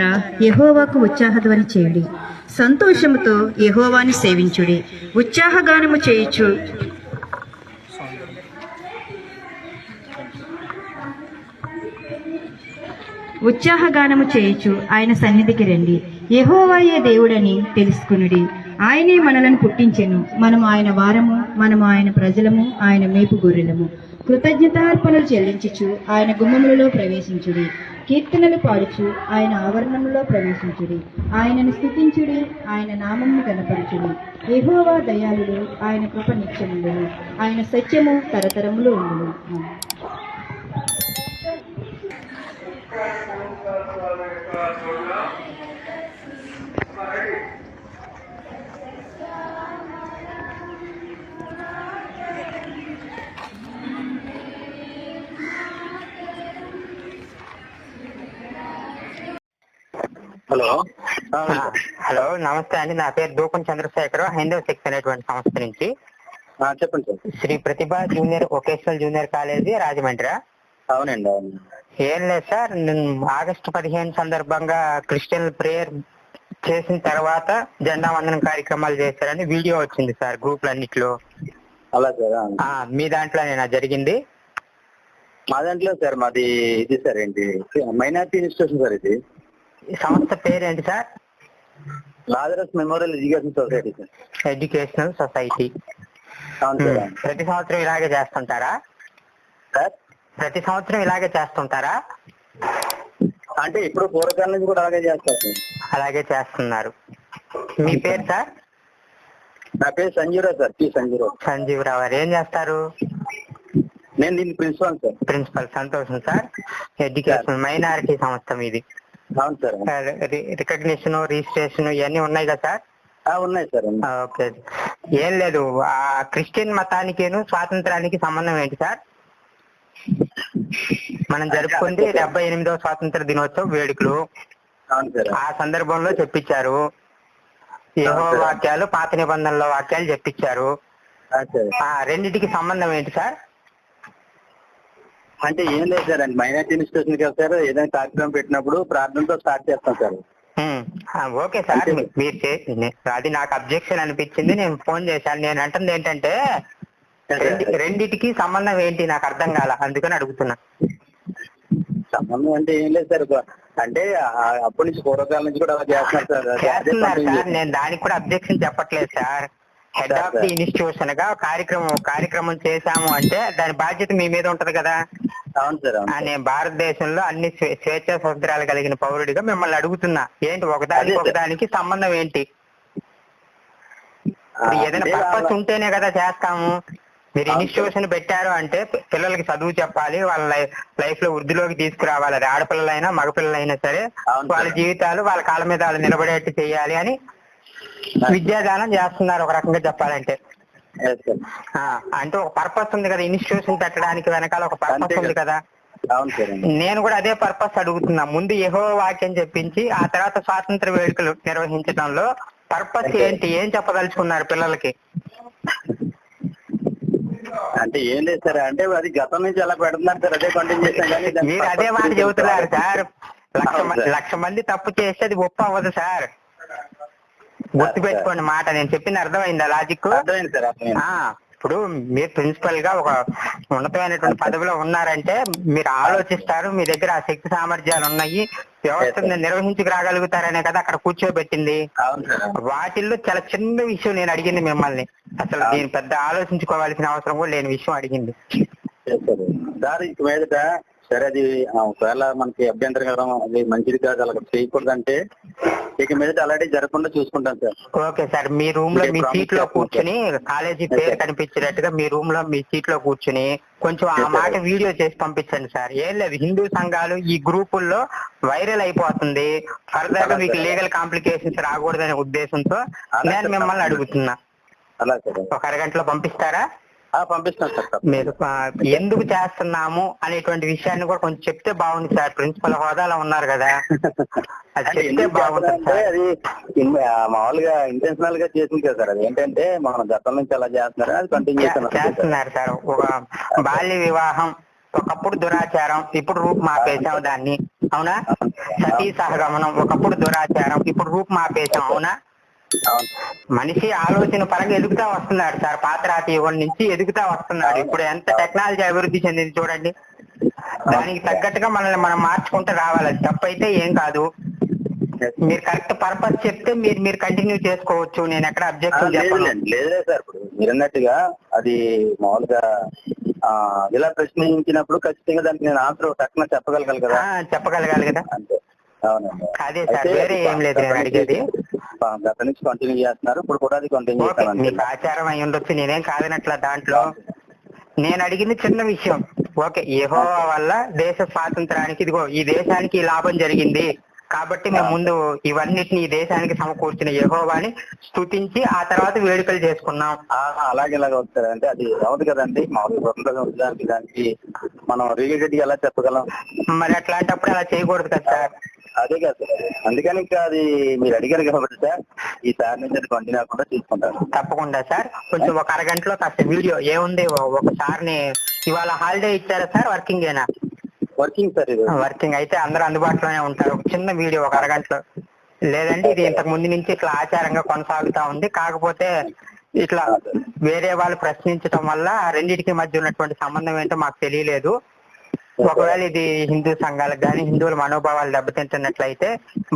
ద్వారా యహోవాకు ఉత్సాహధ్వని చేయుడి. సంతోషముతో యహోవాని సేవించుడి. ఉత్సాహగానము చేయుచు ఉత్సాహగానము చేయుచు ఆయన సన్నిధికి రండి. యహోవాయే దేవుడని తెలుసుకునుడి. ఆయనే మనలను పుట్టించెను. మనము ఆయన వారము మనము ఆయన ప్రజలము ఆయన మేపు గొర్రెలము. కృతజ్ఞతార్పణలు చెల్లించుచు ఆయన గుమ్మములలో ప్రవేశించుడి. కీర్తనలు పాడుచు ఆయన ఆవరణంలో ప్రవేశించుడి. ఆయనను స్థుతించుడి ఆయన నామమును కనపరచుడి ఎహోవా దయాళుడు ఆయన కృప నిత్యముండును. ఆయన సత్యము తరతరములు ఉండును. హలో. హలో నమస్తే అండి. నా పేరు దూపం చంద్రశేఖర్ హైందవ శక్తి అనేటువంటి సంస్థ నుంచి. చెప్పండి sir. Shri Pratibha junior vocational junior college Rajahmundry. అవునండి అవును ఏం లేదు సార్ ఆగస్టు పదిహేను సందర్భంగా క్రిస్టియన్ ప్రేయర్ చేసిన తర్వాత జెండా వందనం కార్యక్రమాలు చేశారని వీడియో వచ్చింది సార్ గ్రూప్లన్నిట్లో. అలా సార్ మీ దాంట్లో నేను జరిగింది? మా దాంట్లో సార్ మాది ఇది సార్ ఏంటి మైనార్టీ ఇన్స్టిట్యూషన్ సార్ ఇది. సంస్థ పేరు ఏంటి sir? Lazarus memorial education society sir. Educational society. ప్రతి సంవత్సరం ఇలాగే చేస్తుంటారా? సార్? ప్రతి సంవత్సరం ఇలాగే చేస్తుంటారా? అంటే ఇప్పుడు పూర్వకాలం నుంచి కూడా అలాగే చేస్తారు సార్. అలాగే చేస్తున్నారు. మీ పేరు సార్. నా పేరు సంజీవరావు సార్ పి సంజీవరావు. సంజీవ్ రావు గారు. ఏం చేస్తారు? నేను దీని ప్రిన్సిపాల్ సార్. ప్రిన్సిపల్ సంతోషం సార్. ఎడ్యుకేషన్ మైనారిటీ సంస్థ మీది. అవును సార్. రికగ్నిషన్ రిజిస్ట్రేషన్ ఇవన్నీ ఉన్నాయి కదా సార్? ఉన్నాయి సార్ ఓకే. ఏం లేదు ఆ క్రిస్టియన్ మతానికేను స్వాతంత్రానికి సంబంధం ఏంటి సార్? మనం జరుపుకుంది డెబ్బై ఎనిమిదవ స్వాతంత్ర దినోత్సవ వేడుకలు. ఆ సందర్భంలో చెప్పించారు సార్. వాక్యాలు పాత నిబంధనల వాక్యాలు చెప్పించారు రెండిటికి సంబంధం ఏంటి సార్? అంటే ఏం లేదు సార్ అండి మైనార్టీ ఇన్స్టిట్యూషన్ కదా సార్ ఏదైనా కార్యక్రమం పెట్టినప్పుడు ప్రార్థనతో స్టార్ట్ చేస్తాం సార్. ఓకే సార్ మీరు చేసింది అది నాకు అబ్జెక్షన్ అనిపించింది నేను ఫోన్ చేశాను. నేను అంటుంది ఏంటంటే రెండి- రెండిటికి సంబంధం ఏంటి? నాకు అర్థం కాల అందుకని అడుగుతున్నా. సంబంధం అంటే ఏం లేదు సార్ అంటే అప్పటి నుంచి పూర్వకాలం నుంచి కూడా అలా చేస్తున్నారు సార్. చేస్తున్నారు సార్ నేను దానికి కూడా అబ్జెక్షన్ చెప్పట్లేదు సార్. Head of the. ఇన్స్టిట్యూషన్గా కార్యక్రమం కార్యక్రమం చేశాము అంటే దాని బాధ్యత మీ మీద ఉంటది కదా. నేను భారతదేశంలో అన్ని స్వే- స్వేచ్ఛా స్వతంత్రాలు కలిగిన పౌరుడిగా మిమ్మల్ని అడుగుతున్నా. ఏంటి ఒకదానికి. ఒకదానికి సంబంధం ఏంటి? ఏదైనా పర్పస్ ఉంటేనే కదా చేస్తాము. మీరు ఇన్స్టిట్యూషన్ పెట్టారు అంటే పిల్లలకి చదువు చెప్పాలి వాళ్ళ లైఫ్లో వృద్ధిలోకి తీసుకురావాలి. అది ఆడపిల్లలైనా మగపిల్లలైనా సరే వాళ్ళ. జీవితాలు వాళ్ళ కాళ్ళ మీద వాళ్ళు నిలబడేట్టు చేయాలి అని విద్యాదానం చేస్తున్నారు ఒక రకంగా చెప్పాలంటే. అంటే ఒక పర్పస్ ఉంది కదా ఇన్స్టిట్యూషన్ పెట్టడానికి వెనకాల ఒక పర్పస్ ఉంది కదా. నేను కూడా అదే పర్పస్ అడుగుతున్నా. ముందు యహో వాక్యం చెప్పించి ఆ తర్వాత స్వాతంత్ర వేడుకలు నిర్వహించడంలో పర్పస్. ఏంటి? ఏం చెప్పదలుచుకున్నారు పిల్లలకి? అంటే ఏం లేదు సార్ అంటే అది గతం నుంచి అలా పెడుతున్నారు సార్ అదే కంటిన్యూ చేస్తాం కానీ మీరు అదే మాట చెబుతున్నారు సార్ లక్ష మంది తప్పు చేస్తే అది ఒప్పు అవ్వదు సార్ గుర్తు పెట్టుకోండి మాట నేను చెప్పింది అర్థమైందా లాజిక్ అర్థమైంది సార్ అర్థమైంది ఇప్పుడు మీరు ప్రిన్సిపల్గా ఒక ఉన్నతమైనటువంటి పదవిలో ఉన్నారంటే మీరు ఆలోచిస్తారు మీ దగ్గర ఆ శక్తి సామర్థ్యాలు ఉన్నాయి వ్యవస్థను నిర్వహించుకు రాగలుగుతారనే కదా అక్కడ కూర్చోబెట్టింది. వాటిల్లో చాలా చిన్న విషయం నేను అడిగింది మిమ్మల్ని అసలు. దీని పెద్ద ఆలోచించుకోవాల్సిన అవసరం కూడా లేని విషయం అడిగింది. సార్ ఇక మీదట సరే అది ఒకవేళ మనకి అభ్యంతరకరం అది మంచిది కాదు అలా చేయకూడదు అంటే ఇక మీదట అలాంటి జరగకుండా చూసుకుంటాం సార్ ఓకే సార్ మీ రూమ్లో మీ సీట్లో కూర్చుని కాలేజీ పేరు. కనిపించేటట్టుగా మీ రూమ్లో మీ సీట్లో కూర్చుని కొంచెం ఆ. మాట వీడియో చేసి పంపించండి సార్ ఏం లేదు హిందూ సంఘాలు ఈ గ్రూపుల్లో వైరల్ అయిపోతుంది ఫర్దర్గా మీకు. లీగల్ కాంప్లికేషన్స్ రాకూడదనే ఉద్దేశంతో నేను. మిమ్మల్ని అడుగుతున్నా అలా సార్ ఒక అరగంటలో పంపిస్తారా పంపిస్తాను సార్. మీరు ఎందుకు చేస్తున్నాము అనేటువంటి విషయాన్ని కూడా కొంచెం చెప్తే బాగుంది సార్. ప్రిన్సిపల్ హోదాలో ఉన్నారు కదా. అది చెప్తే బాగుంటుంది సార్. అది మామూలుగా ఇంటెన్షనల్గా చేసింది కదా సార్. అది ఏంటంటే మనం గతం నుంచి అలా చేస్తున్నారు? అది కంటిన్యూ చేస్తున్నారు. సార్. ఒక బాల్య వివాహం ఒకప్పుడు దురాచారం ఇప్పుడు రూపు మాపేసాం దాన్ని. అవునా? సతీ సహగమనం ఒకప్పుడు దురాచారం ఇప్పుడు రూపుమాపేశం అవునా అవును? మనిషి ఆలోచన పరంగా ఎదుగుతా వస్తున్నాడు సార్. పాతరాతి యుగం నుంచి ఎదుగుతా వస్తున్నాడు. ఇప్పుడు ఎంత టెక్నాలజీ అభివృద్ధి చెందింది చూడండి. దానికి తగ్గట్టుగా మనల్ని మనం మార్చుకుంటూ రావాలి. తప్పైతే ఏం కాదు. మీరు కరెక్ట్ పర్పస్ చెప్తే మీరు మీరు కంటిన్యూ చేసుకోవచ్చు. నేను ఎక్కడ అబ్జెక్షన్ లేదులేండి లేదులే సార్ ఇప్పుడు. మీరు అన్నట్టుగా అది మామూలుగా ఇలా ప్రశ్నించినప్పుడు ఖచ్చితంగా దానికి నేను ఆన్సర్ తక్కువ చెప్పగలగాలి కదా. చెప్పగలగాలి కదా. అంతే. అవునండి. అదే సార్ వేరే ఏం లేదు నేను అడిగేది. గత నుంచి కంటిన్యూ చేస్తున్నారు. ఇప్పుడు కూడా అది కంటిన్యూ చేస్తాను మీకు ఆచారం అయి ఉండొచ్చు నేనేం కాదనట్ల దాంట్లో. నేను అడిగింది చిన్న విషయం. ఓకే ఏహో వల్ల దేశ స్వాతంత్రానికి ఇదిగో ఈ దేశానికి లాభం జరిగింది. కాబట్టి మేము ముందు ఇవన్నిటిని ఈ దేశానికి సమకూర్చిన యెహోవాని స్తుతించి ఆ తర్వాత వేడుకలు చేసుకున్నాం. అలాగే ఇలాగ వస్తారు? అంటే అది అవును కదండి. మామూలుగా స్వతంత్రంగా దానికి మనం రిలేటెడ్ ఎలా చెప్పగలం? మరి అట్లాంటప్పుడు అలా చేయకూడదు కదా సార్. అదే కదా సార్. అందుకని ఇంకా అది మీరు అడిగారు కాబట్టి సార్ ఈ సార్ నుంచి అది కంటిన్యూ అవ్వకుండా చూసుకుంటారు తప్పకుండా సార్. కొంచెం ఒక అరగంటలో కాస్త వీడియో ఏముంది ఒకసారిని ఇవాళ హాలిడే ఇచ్చారా సార్ వర్కింగ్ ఏనా? వర్కింగ్ సార్ ఇది. వర్కింగ్ అయితే అందరూ అందుబాటులోనే ఉంటారు. ఒక చిన్న వీడియో ఒక అరగంటలో. లేదంటే ఇది ఇంతకు ముందు నుంచి ఇట్లా ఆచారంగా కొనసాగుతా ఉంది. కాకపోతే ఇట్లా వేరే వాళ్ళు ప్రశ్నించడం వల్ల రెండింటికి మధ్య ఉన్నటువంటి సంబంధం ఏంటో మాకు తెలియలేదు. ఒకవేళ ఇది హిందూ సంఘాలకు కానీ హిందువుల మనోభావాలు దెబ్బతింటున్నట్లయితే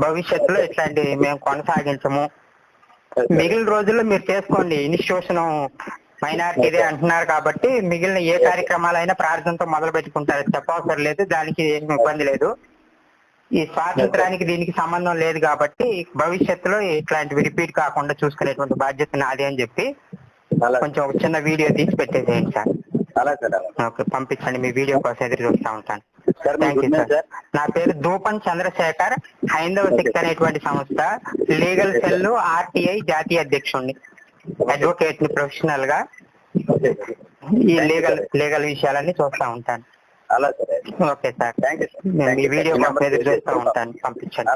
భవిష్యత్తులో ఇట్లాంటి మేము కొనసాగించము. మిగిలిన రోజుల్లో మీరు చేసుకోండి. ఇన్స్టిట్యూషన్ మైనారిటీదే అంటున్నారు కాబట్టి మిగిలిన ఏ కార్యక్రమాలైనా ప్రార్థనతో మొదలు పెట్టుకుంటారు. చెప్పవసరం లేదు. దానికి ఏం ఇబ్బంది లేదు. ఈ స్వాతంత్రానికి దీనికి సంబంధం లేదు కాబట్టి భవిష్యత్తులో ఇట్లాంటివి రిపీట్ కాకుండా చూసుకునేటువంటి బాధ్యత నాది అని చెప్పి కొంచెం ఒక చిన్న వీడియో తీసి పెట్టేసేయండి సార్. అలా సార్ అలా. ఓకే పంపించండి మీ వీడియో కోసం ఎదురు చూస్తా ఉంటాను. నా పేరు ధూపం చంద్రశేఖర్. హైందవ శక్తి అనేటువంటి సంస్థ లీగల్ సెల్ ఆర్టీఐ జాతీయ అధ్యక్షుడిని అడ్వకేట్ని ప్రొఫెషనల్గా ఈ లీగల్ లీగల్ విషయాలన్నీ చూస్తా ఉంటాను. అలా sir. Okay sir. Thank you sir. నేను మీ వీడియో చూస్తా ఉంటాను. పంపించండి.